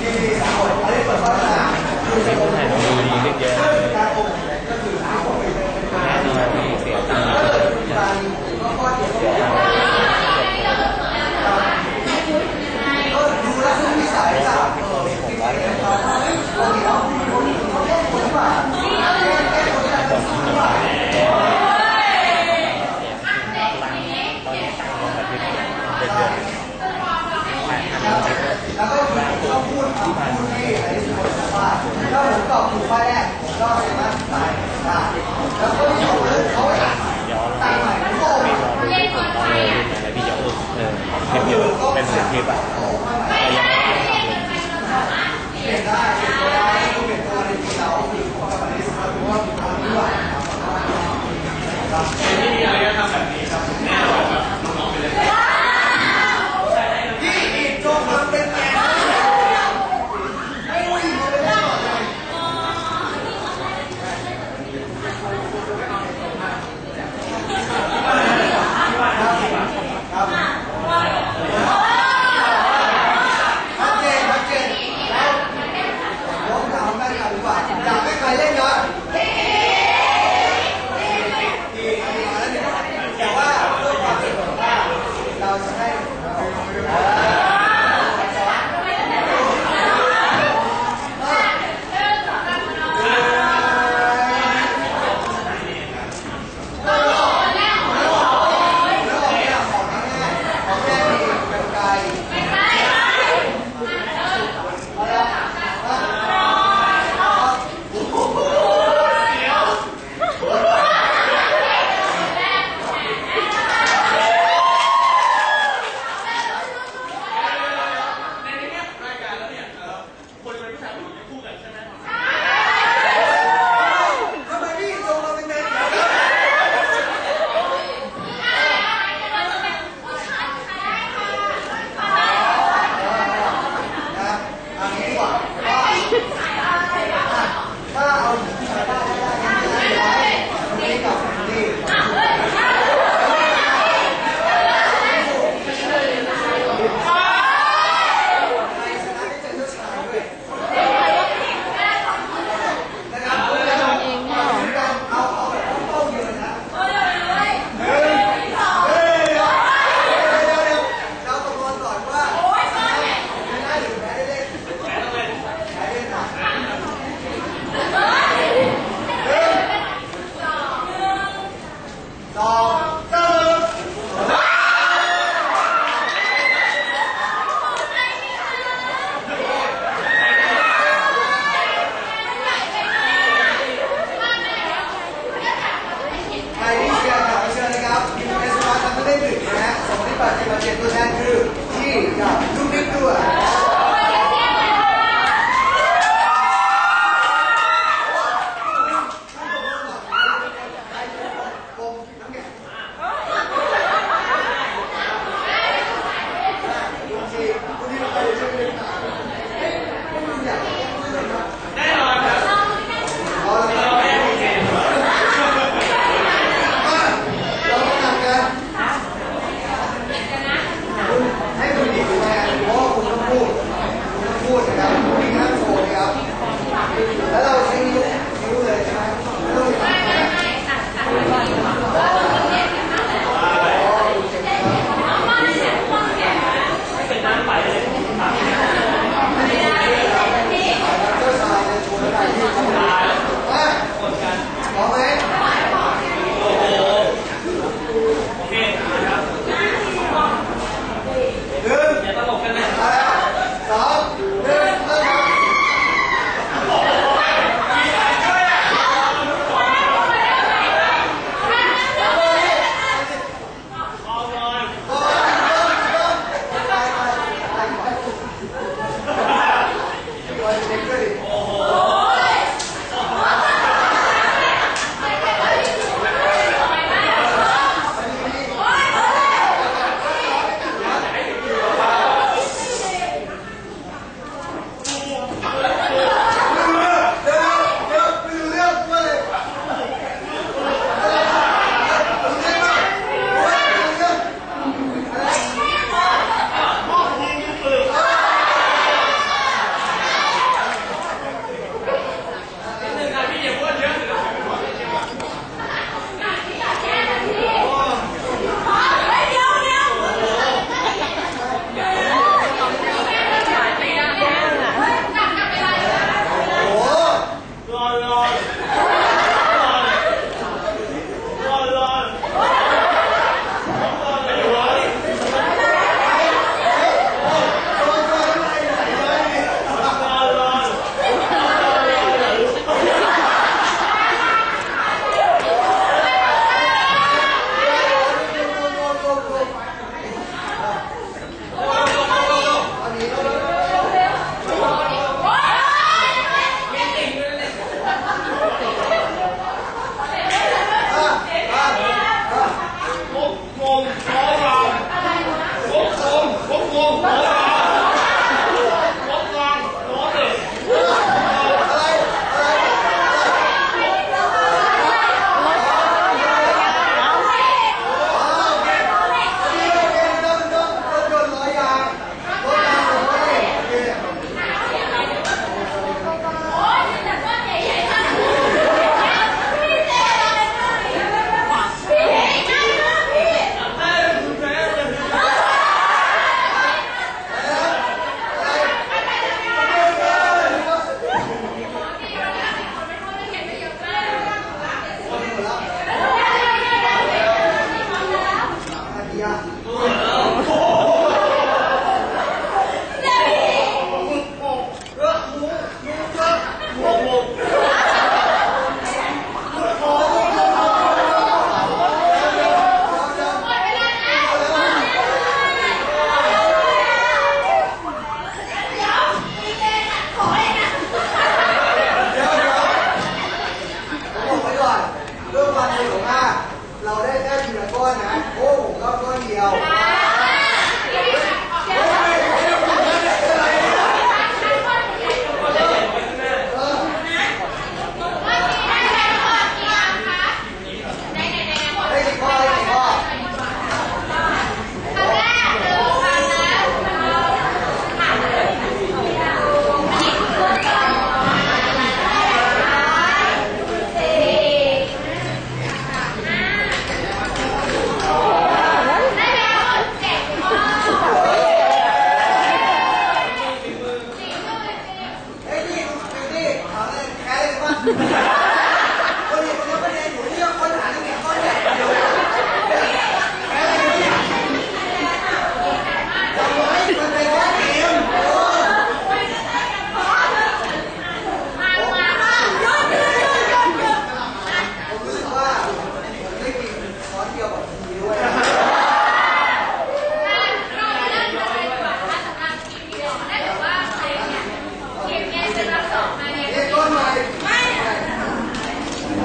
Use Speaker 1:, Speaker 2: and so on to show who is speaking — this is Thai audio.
Speaker 1: มี เป็นเสียงค
Speaker 2: ลิปอะแต่
Speaker 1: ยังไม่ได้ทำเลยเ Obrigado. Thank you. ปฏิบัติตัวแทนคื
Speaker 2: อที่จะ
Speaker 1: ดู